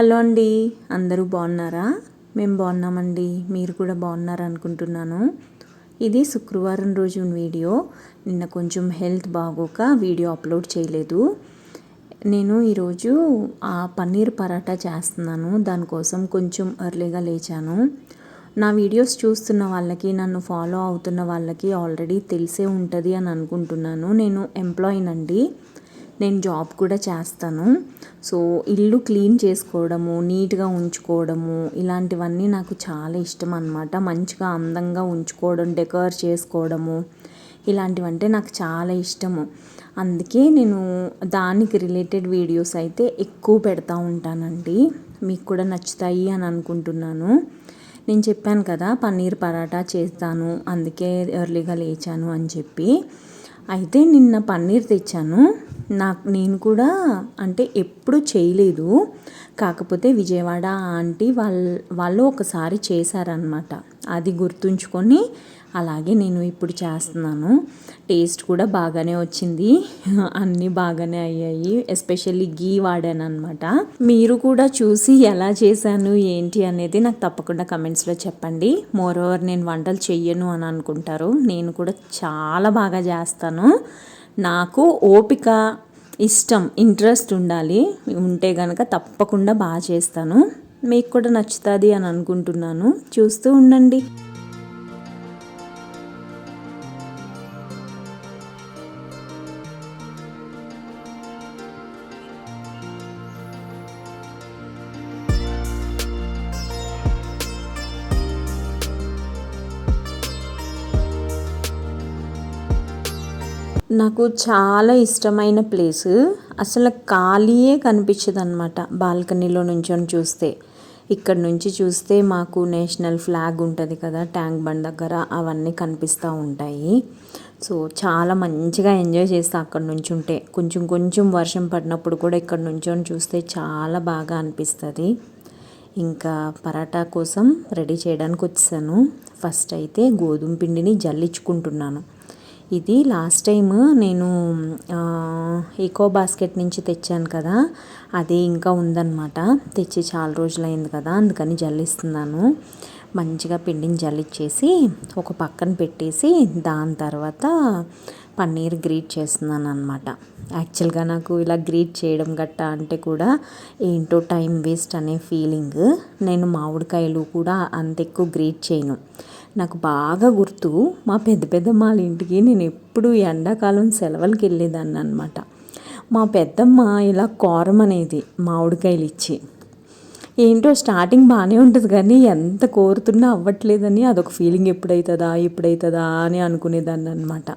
Hello అండి అందరూ బాగున్నారా? మేము బాగున్నామండి మీరు కూడా బాగున్నారు అనుకుంటున్నాను. ఇది శుక్రవారం రోజు వీడియో. నిన్న కొంచెం హెల్త్ బాగోక వీడియో అప్లోడ్ చేయలేదు. నేను ఈరోజు ఆ పన్నీర్ పరాటా చేస్తున్నాను. దానికోసం కొంచెం ఎర్లీగా లేచాను. నా వీడియోస్ చూస్తున్న వాళ్ళకి నన్ను ఫాలో అవుతున్న వాళ్ళకి ఆల్రెడీ తెలిసే ఉంటుంది అని అనుకుంటున్నాను. నేను ఎంప్లాయీనండి. నేను జాబ్ కూడా చేస్తాను. సో ఇల్లు క్లీన్ చేసుకోవడము నీట్గా ఉంచుకోవడము ఇలాంటివన్నీ నాకు చాలా ఇష్టం అనమాట మంచిగా అందంగా ఉంచుకోవడం డెకర్ చేసుకోవడము ఇలాంటివంటే నాకు చాలా ఇష్టము. అందుకే నేను దానికి రిలేటెడ్ వీడియోస్ అయితే ఎక్కువ పెడతా ఉంటానండి. మీకు కూడా నచ్చుతాయి అని అనుకుంటున్నాను. నేను చెప్పాను కదా పన్నీర్ పరాటా చేస్తాను అందుకే ఎర్లీగా లేచాను అని చెప్పి. అయితే నిన్న పన్నీర్ తెచ్చాను. నాకు నేను కూడా అంటే ఎప్పుడు చేయలేదు. కాకపోతే విజయవాడ ఆంటీ వాళ్ళ వాళ్ళు ఒకసారి చేశారనమాట అది గుర్తుంచుకొని అలాగే నేను ఇప్పుడు చేస్తున్నాను. టేస్ట్ కూడా బాగానే వచ్చింది. అన్నీ బాగానే అయ్యాయి. ఎస్పెషల్లీ గీ వాడాను అనమాట మీరు కూడా చూసి ఎలా చేశాను ఏంటి అనేది నాకు తప్పకుండా కమెంట్స్లో చెప్పండి. మోర్ ఓవర్ నేను వంటలు చెయ్యను అని అనుకుంటారు. నేను కూడా చాలా బాగా చేస్తాను. నాకు ఓపిక ఇష్టం ఇంట్రెస్ట్ ఉండాలి. ఉంటే కనుక తప్పకుండా బాగా చేస్తాను. మీకు కూడా నచ్చుతుంది అని అనుకుంటున్నాను. చూస్తూ ఉండండి. నాకు చాలా ఇష్టమైన ప్లేస్. అసలు ఖాళీయే కనిపించదు అనమాట బాల్కనీలో నుంచొని చూస్తే. ఇక్కడ నుంచి చూస్తే మాకు నేషనల్ ఫ్లాగ్ ఉంటుంది కదా ట్యాంక్ బండ్ దగ్గర అవన్నీ కనిపిస్తూ ఉంటాయి. సో చాలా మంచిగా ఎంజాయ్ చేస్తా అక్కడ నుంచి ఉంటే కొంచెం కొంచెం వర్షం పడినప్పుడు కూడా ఇక్కడ నుంచొని చూస్తే చాలా బాగా అనిపిస్తుంది. ఇంకా పరాటా కోసం రెడీ చేయడానికి వచ్చాను. ఫస్ట్ అయితే గోధుమ పిండిని జల్లించుకుంటున్నాను. ఇది లాస్ట్ టైం నేను ఈకో బాస్కెట్ నుంచి తెచ్చాను కదా. అది ఇంకా ఉందన్నమాట. తెచ్చి చాలా రోజులైంది కదా అందుకని జల్లిస్తున్నాను. మంచిగా పిండిని జల్లిచ్చేసి ఒక పక్కన పెట్టేసి దాని తర్వాత పన్నీర్ గ్రీట్ చేస్తున్నాను అనమాట యాక్చువల్గా నాకు ఇలా గ్రీట్ చేయడం గట్టా అంటే కూడా ఏంటో టైం వేస్ట్ అనే ఫీలింగ్ నేను మామిడికాయలు కూడా అంత ఎక్కువ గ్రీట్ చేయను. నాకు బాగా గుర్తు. మా పెద్ద పెద్దమ్మ వాళ్ళ ఇంటికి నేను ఎప్పుడు ఎండాకాలం సెలవులకి వెళ్ళేదాన్ని అనమాట మా పెద్దమ్మ ఇలా కోరం అనేది మామిడికాయలు ఇచ్చి ఏంటో స్టార్టింగ్ బాగానే ఉంటుంది కానీ ఎంత కోరుతున్నా అవ్వట్లేదని అదొక ఫీలింగ్ ఎప్పుడవుతుందా ఎప్పుడవుతుందా అని అనుకునేదాన్ని అనమాట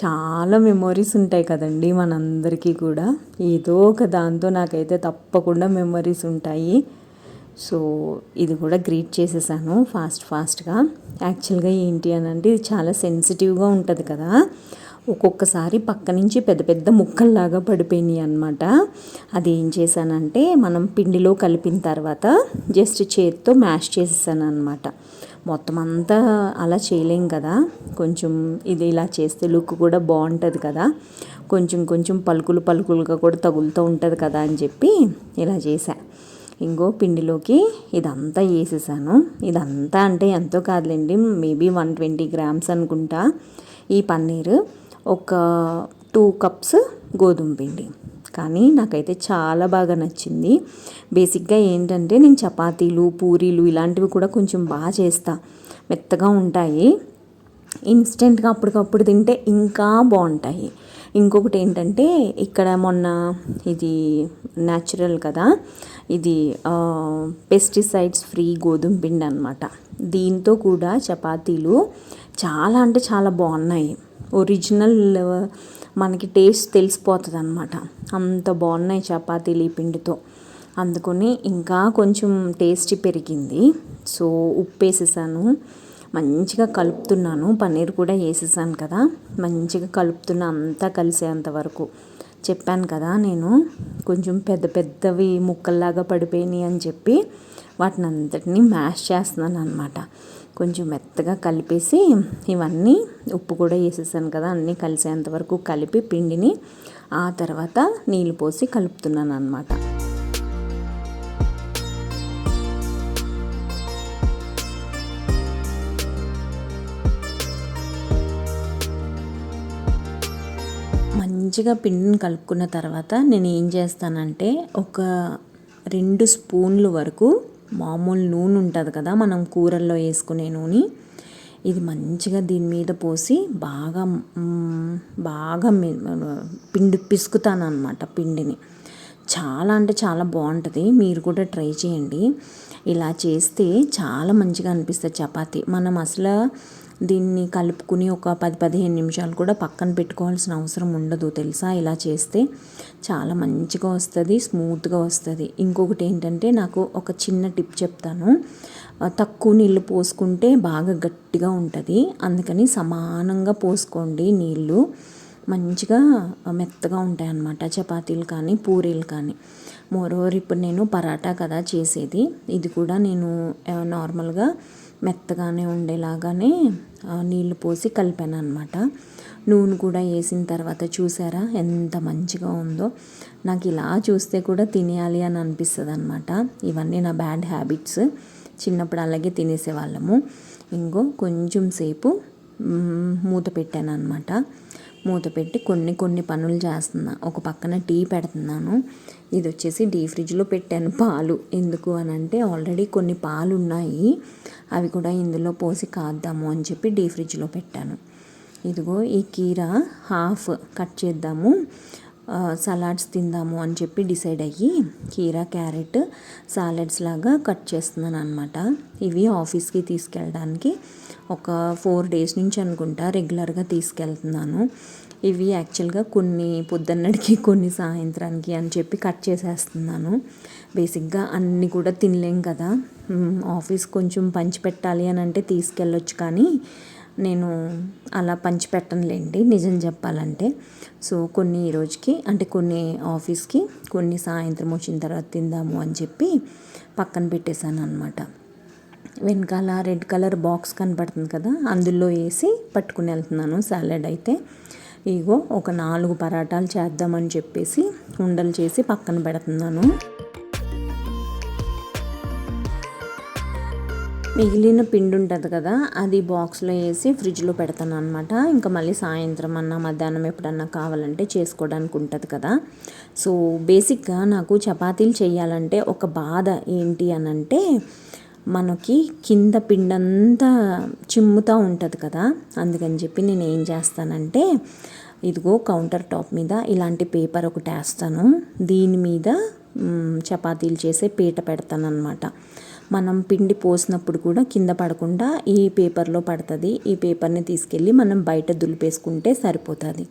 చాలా మెమొరీస్ ఉంటాయి కదండి మనందరికీ కూడా. ఏదో ఒక దాంతో నాకైతే తప్పకుండా మెమొరీస్ ఉంటాయి. సో ఇది కూడా గ్రీట్ చేసేసాను ఫాస్ట్ ఫాస్ట్గా. యాక్చువల్గా ఏంటి అని అంటే ఇది చాలా సెన్సిటివ్గా ఉంటుంది కదా. ఒక్కొక్కసారి పక్క నుంచి పెద్ద పెద్ద ముక్కల్లాగా పడిపోయినాయి అనమాట అది ఏం చేశానంటే మనం పిండిలో కలిపిన తర్వాత జస్ట్ చేతితో మ్యాష్ చేసేసాను అనమాట మొత్తం అంతా అలా చేయలేం కదా. కొంచెం ఇది ఇలా చేస్తే లుక్ కూడా బాగుంటుంది కదా. కొంచెం కొంచెం పలుకులు పలుకులుగా కూడా తగులుతూ ఉంటుంది కదా అని చెప్పి ఇలా చేశాను ఇంకో పిండిలోకి ఇదంతా వేసేసాను. ఇదంతా అంటే ఎంతో కాదులేండి మేబీ వన్ ట్వంటీ గ్రామ్స్ అనుకుంటా. ఈ పన్నీర్ ఒక టూ కప్స్ గోధుమ పిండి. కానీ నాకైతే చాలా బాగా నచ్చింది. బేసిక్గా ఏంటంటే నేను చపాతీలు పూరీలు ఇలాంటివి కూడా కొంచెం బాగా చేస్తా. మెత్తగా ఉంటాయి. ఇన్స్టెంట్గా అప్పటికప్పుడు తింటే ఇంకా బాగుంటాయి. ఇంకొకటి ఏంటంటే ఇక్కడ మొన్న ఇది న్యాచురల్ కదా ఇది పెస్టిసైడ్స్ ఫ్రీ గోధుమ పిండి అనమాట దీంతో కూడా చపాతీలు చాలా అంటే చాలా బాగున్నాయి. ఒరిజినల్ మనకి టేస్ట్ తెలిసిపోతుంది అనమాట అంత బాగున్నాయి చపాతీలు ఈ పిండితో. అందుకని ఇంకా కొంచెం టేస్ట్ పెరిగింది. సో ఉప్పు వేసేసాను మంచిగా కలుపుతున్నాను. పన్నీర్ కూడా వేసేసాను కదా. మంచిగా కలుపుతున్నా అంతా కలిసేంత వరకు. చెప్పాను కదా నేను కొంచెం పెద్ద పెద్దవి ముక్కల్లాగా పడిపోయినాయి అని చెప్పి వాటిని అంతటినీ మ్యాష్ చేస్తున్నాను అనమాట కొంచెం మెత్తగా కలిపేసి ఇవన్నీ ఉప్పు కూడా వేసేసాను కదా. అన్నీ కలిసేంత వరకు కలిపి పిండిని ఆ తర్వాత నీళ్ళు పోసి కలుపుతున్నాను అనమాట మంచిగా పిండిని కలుపుకున్న తర్వాత నేను ఏం చేస్తానంటే ఒక రెండు స్పూన్లు వరకు మామూలు నూనె ఉంటుంది కదా మనం కూరల్లో వేసుకునే నూనె. ఇది మంచిగా దీని మీద పోసి బాగా బాగా పిండి పిసుకుతాను అనమాట పిండిని. చాలా అంటే చాలా బాగుంటుంది మీరు కూడా ట్రై చేయండి. ఇలా చేస్తే చాలా మంచిగా అనిపిస్తుంది చపాతీ. మనం అసలు దీన్ని కలుపుకుని ఒక పది పదిహేను నిమిషాలు కూడా పక్కన పెట్టుకోవాల్సిన అవసరం ఉండదు. తెలుసా? ఇలా చేస్తే చాలా మంచిగా వస్తుంది స్మూత్గా వస్తుంది. ఇంకొకటి ఏంటంటే నాకు ఒక చిన్న టిప్ చెప్తాను. తక్కువ నీళ్ళు పోసుకుంటే బాగా గట్టిగా ఉంటుంది. అందుకని సమానంగా పోసుకోండి నీళ్ళు మంచిగా మెత్తగా ఉంటాయి అన్నమాట చపాతీలు కానీ పూరీలు కానీ. మోరోవర్ ఇప్పుడు నేను పరాటా కదా చేసేది. ఇది కూడా నేను నార్మల్గా మెత్తగానే ఉండేలాగానే నీళ్ళు పోసి కలిపాను అనమాట నూనె కూడా వేసిన తర్వాత చూసారా ఎంత మంచిగా ఉందో. నాకు ఇలా చూస్తే కూడా తినేయాలి అని అనిపిస్తుంది అనమాట ఇవన్నీ నా బ్యాడ్ హ్యాబిట్స్. చిన్నప్పుడు అలాగే తినేసేవాళ్ళము. ఇంకో కొంచెం సేపు మూత పెట్టాను అనమాట మూత పెట్టి కొన్ని కొన్ని పనులు చేస్తున్నా. ఒక పక్కన టీ పెడుతున్నాను. ఇది వచ్చేసి డీ ఫ్రిడ్జ్లో పెట్టాను పాలు. ఎందుకు అని అంటే ఆల్రెడీ కొన్ని పాలు ఉన్నాయి అవి కూడా ఇందులో పోసి కాద్దాము అని చెప్పి డీ ఫ్రిడ్జ్లో పెట్టాను. ఇదిగో ఈ కీర హాఫ్ కట్ చేద్దాము. సలాడ్స్ తిందాము అని చెప్పి డిసైడ్ అయ్యి కీరా క్యారెట్ సాలెడ్స్ లాగా కట్ చేస్తున్నాను అనమాట ఇవి ఆఫీస్కి తీసుకెళ్ళడానికి ఒక ఫోర్ డేస్ నుంచి అనుకుంటా రెగ్యులర్గా తీసుకెళ్తున్నాను. ఇవి యాక్చువల్గా కొన్ని పొద్దున్నడికి కొన్ని సాయంత్రానికి అని చెప్పి కట్ చేసేస్తున్నాను. బేసిక్గా అన్నీ కూడా తినలేం కదా. ఆఫీస్ కొంచెం పంచి పెట్టాలి అని అంటే తీసుకెళ్ళొచ్చు కానీ నేను అలా పంచిపెట్టనులేండి నిజం చెప్పాలంటే. సో కొన్ని ఈ రోజుకి అంటే కొన్ని ఆఫీస్కి కొన్ని సాయంత్రం వచ్చిన తర్వాత తిందాము అని చెప్పి పక్కన పెట్టేశాను అనమాట వెనకాల రెడ్ కలర్ బాక్స్ కనపడుతుంది కదా అందులో వేసి పట్టుకుని వెళ్తున్నాను సాలెడ్ అయితే. ఇగో ఒక నాలుగు పరాటాలు చేద్దామని చెప్పేసి ఉండలు చేసి పక్కన పెడుతున్నాను. మిగిలిన పిండి ఉంటుంది కదా అది బాక్స్లో వేసి ఫ్రిడ్జ్లో పెడతాను అనమాట ఇంకా మళ్ళీ సాయంత్రం అన్నా మధ్యాహ్నం ఎప్పుడన్నా కావాలంటే చేసుకోవడానికి ఉంటుంది కదా. సో బేసిక్గా నాకు చపాతీలు చేయాలంటే ఒక బాధ ఏంటి అని అంటే మనకి కింద పిండంతా చిమ్ముతూ ఉంటుంది కదా. అందుకని చెప్పి నేను ఏం చేస్తానంటే ఇదిగో కౌంటర్ టాప్ మీద ఇలాంటి పేపర్ ఒకటి వేస్తాను. దీని మీద చపాతీలు చేసే పీట పెడతాను అనమాట మనం పిండి పోసినప్పుడు కూడా కింద పడకుండా ఈ పేపర్లో పడుతుంది. ఈ పేపర్ని తీసుకెళ్ళి మనం బయట దులిపేసుకుంటే సరిపోతుంది.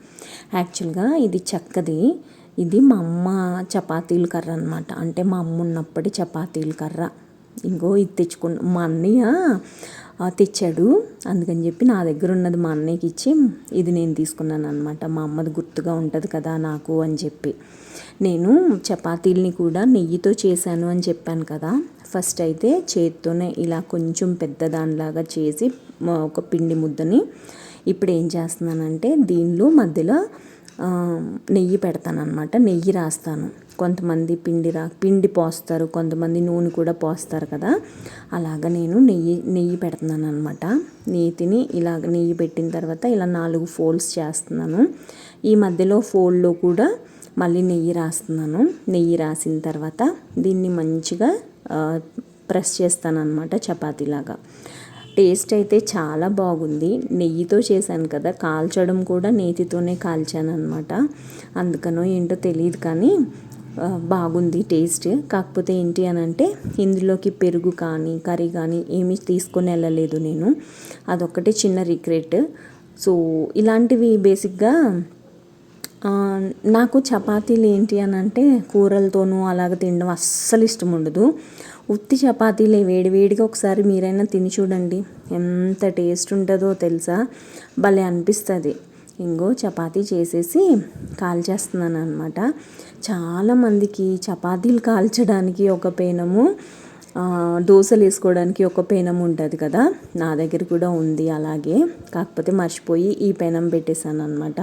యాక్చువల్గా ఇది చక్కది. ఇది మా అమ్మ చపాతీల కర్ర అనమాట అంటే మా అమ్మ ఉన్నప్పటి చపాతీల కర్ర. ఇంకో ఇది తెచ్చుకున్న మా అన్నయ్య తెచ్చాడు. అందుకని చెప్పి నా దగ్గర ఉన్నది మా అన్నయ్యకి ఇచ్చి ఇది నేను తీసుకున్నాను అనమాట మా అమ్మది గుర్తుగా ఉంటుంది కదా నాకు అని చెప్పి. నేను చపాతీల్ని కూడా నెయ్యితో చేశాను అని చెప్పాను కదా. ఫస్ట్ అయితే చేత్తోనే ఇలా కొంచెం పెద్ద దానిలాగా చేసి ఒక పిండి ముద్దని ఇప్పుడు ఏం చేస్తున్నానంటే దీనిలో మధ్యలో నెయ్యి పెడతాను అనమాట నెయ్యి రాస్తాను. కొంతమంది పిండి రా పిండి పోస్తారు. కొంతమంది నూనె కూడా పోస్తారు కదా. అలాగ నేను నెయ్యి నెయ్యి పెడుతున్నాను అనమాట నీతిని ఇలాగ నెయ్యి పెట్టిన తర్వాత ఇలా నాలుగు ఫోల్డ్స్ చేస్తున్నాను. ఈ మధ్యలో ఫోల్డ్లో కూడా మళ్ళీ నెయ్యి రాస్తున్నాను. నెయ్యి రాసిన తర్వాత దీన్ని మంచిగా ప్రెస్ చేస్తానన్నమాట చపాతీలాగా. టేస్ట్ అయితే చాలా బాగుంది. నెయ్యితో చేశాను కదా కాల్చడం కూడా నేతితోనే కాల్చాను అనమాట అందుకనో ఏంటో తెలియదు కానీ బాగుంది టేస్ట్. కాకపోతే ఏంటి అని అంటే ఇందులోకి పెరుగు కానీ కర్రీ కానీ ఏమీ తీసుకొని వెళ్ళలేదు నేను. అదొక్కటే చిన్న రిగ్రెట్. సో ఇలాంటివి బేసిక్గా నాకు చపాతీలు ఏంటి అని అంటే కూరలతోనూ అలాగ తినడం అస్సలు ఇష్టం ఉండదు ఉత్తి చపాతీలే వేడివేడిగా ఒకసారి మీరైనా తిని చూడండి. ఎంత టేస్ట్ ఉంటుందో తెలుసా? భలే అనిపిస్తుంది. ఇంకో చపాతీ చేసేసి కాల్చేస్తున్నాను అనమాట చాలామందికి చపాతీలు కాల్చడానికి ఒక పేనము దోశలు వేసుకోవడానికి ఒక పేనం ఉంటుంది కదా? నా దగ్గర కూడా ఉంది అలాగే. కాకపోతే మర్చిపోయి ఈ పెనం పెట్టేశాను అనమాట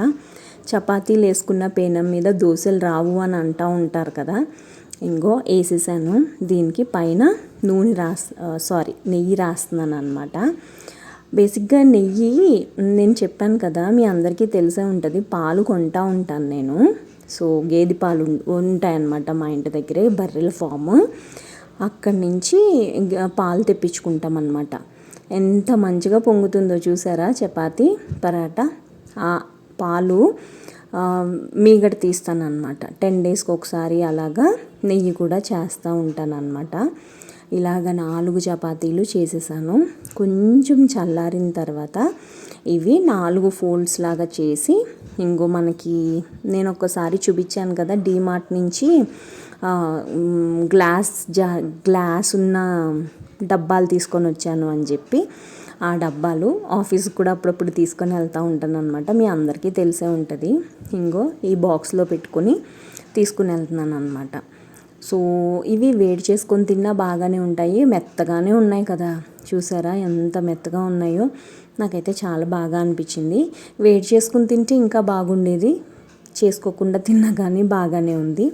చపాతీలు వేసుకున్న పేనం మీద దోశలు రావు అని అంటూ ఉంటారు కదా. ఇంకో వేసేసాను. దీనికి పైన నూనె రాస్ సారీ నెయ్యి రాస్తున్నాను అనమాట బేసిక్గా నెయ్యి నేను చెప్పాను కదా మీ అందరికీ తెలిసే ఉంటుంది పాలు కొంటా ఉంటాను నేను. సో గేదె పాలు ఉంటాయన్నమాట మా ఇంటి దగ్గరే బర్రెల ఫామ్. అక్కడి నుంచి పాలు తెప్పించుకుంటాం అన్నమాట. ఎంత మంచిగా పొంగుతుందో చూసారా చపాతి పరాటా? పాలు మీగడ తీస్తాను టెన్ డేస్కి ఒకసారి అలాగా నెయ్యి కూడా చేస్తూ ఉంటానన్నమాట. ఇలాగ నాలుగు చపాతీలు చేసేసాను. కొంచెం చల్లారిన తర్వాత ఇవి నాలుగు ఫోల్డ్స్ లాగా చేసి ఇంకో మనకి నేను ఒక్కసారి చూపించాను కదా డీమార్ట్ నుంచి గ్లాస్ జా గ్లాస్ ఉన్న డబ్బాలు తీసుకొని వచ్చాను అని చెప్పి. ఆ డబ్బాలు ఆఫీస్కి కూడా అప్పుడప్పుడు తీసుకొని వెళ్తూ ఉంటాను అనమాట మీ అందరికీ తెలిసే ఉంటుంది. ఇంకో ఈ బాక్స్లో పెట్టుకొని తీసుకుని వెళ్తున్నాను అనమాట సో ఇవి వేడి చేసుకొని తిన్నా బాగానే ఉంటాయి. మెత్తగానే ఉన్నాయి కదా. చూసారా ఎంత మెత్తగా ఉన్నాయో. నాకైతే చాలా బాగా అనిపించింది. వేడి చేసుకుని తింటే ఇంకా బాగుండేది. చేసుకోకుండా తిన్నా కానీ బాగానే ఉంది.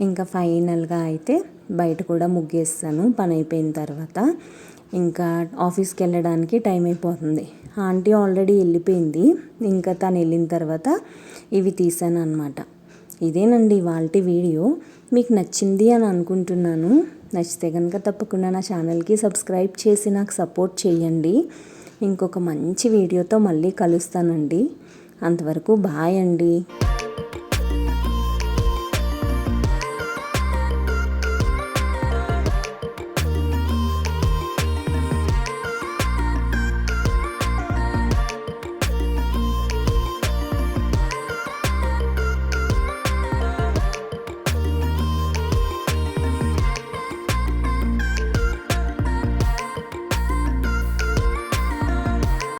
ఇంకా ఫైనల్గా అయితే బయట కూడా ముగ్గేస్తాను. పని అయిపోయిన తర్వాత. ఇంకా ఆఫీస్కి వెళ్ళడానికి టైం అయిపోతుంది. ఆంటీ ఆల్రెడీ వెళ్ళిపోయింది. ఇంకా తను వెళ్ళిన తర్వాత ఇవి తీసాను అనమాట ఇదేనండి వాళ్ళ వీడియో. మీకు నచ్చింది అని అనుకుంటున్నాను. నచ్చితే కనుక తప్పకుండా నా ఛానల్కి సబ్స్క్రైబ్ చేసి నాకు సపోర్ట్ చేయండి. ఇంకొక మంచి వీడియోతో మళ్ళీ కలుస్తానండి. అంతవరకు బాయ్ అండి.